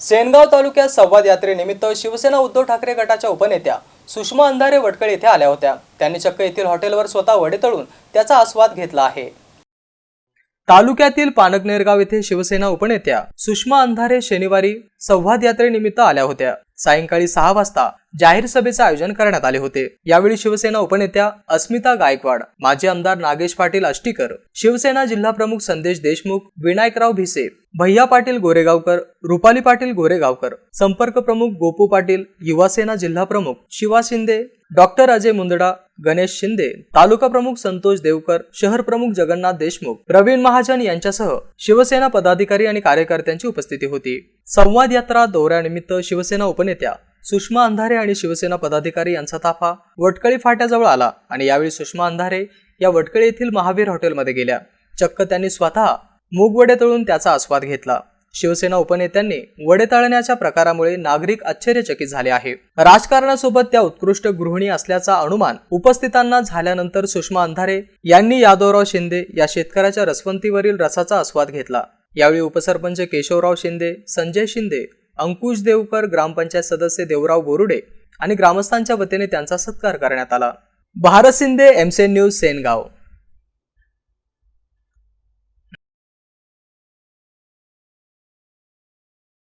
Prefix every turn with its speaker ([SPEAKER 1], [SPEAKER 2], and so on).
[SPEAKER 1] सेनगाव तालुक्यात संवाद यात्रेनिमित्त शिवसेना उद्धव ठाकरे गटाच्या उपनेत्या सुषमा अंधारे वडकळ येथे आल्या होत्या. त्यांनी चक्क येथील हॉटेलवर स्वतः वडे तळून त्याचा आस्वाद घेतला आहे. तालुक्यातील पानकनेरगाव येथे शिवसेना उपनेत्या सुषमा अंधारे शनिवारी संवाद यात्रेनिमित्त आल्या होत्या. सायंकाळी सहा वाजता जाहीर सभेचे आयोजन करण्यात आले होते. यावेळी शिवसेना उपनेत्या अस्मिता गायकवाड माजी आमदार नागेश पाटील आष्टीकर शिवसेना जिल्हा प्रमुख संदेश देशमुख विनायकराव भिसे भैया पाटील गोरेगावकर रुपाली पाटील गोरेगावकर संपर्क प्रमुख गोपू पाटील युवासेना जिल्हा प्रमुख शिवा शिंदे डॉक्टर अजय मुंदडा गणेश शिंदे तालुका प्रमुख संतोष देवकर शहर प्रमुख जगन्नाथ देशमुख प्रवीण महाजन यांच्यासह शिवसेना पदाधिकारी आणि कार्यकर्त्यांची उपस्थिती होती. संवाद यात्रा दौऱ्यानिमित्त शिवसेना उपनेत्या सुषमा अंधारे आणि शिवसेना पदाधिकारी यांचा ताफा वटकळी फाट्याजवळ आला आणि यावेळी सुषमा अंधारे या वटकळी येथील महावीर हॉटेलमध्ये गेल्या. चक्क त्यांनी स्वतः मूगवडे तळून त्याचा आस्वाद घेतला. शिवसेना उपनेत्यांनी वडे तळण्याच्या प्रकारामुळे नागरिक आश्चर्यचकित झाले आहे. राजकारणासोबत त्या उत्कृष्ट गृहिणी असल्याचा अनुमान उपस्थितांना झाल्यानंतर सुषमा अंधारे यांनी यादवराव शिंदे या शेतकऱ्याच्या रसवंतीवरील रसाचा आस्वाद घेतला. यावेळी उपसरपंच केशवराव शिंदे संजय शिंदे अंकुश देवकर ग्रामपंचायत सदस्य देवराव बोरुडे आणि ग्रामस्थांच्या वतीने त्यांचा सत्कार करण्यात आला. भारत शिंदे एमसेन न्यूज सेनगाव.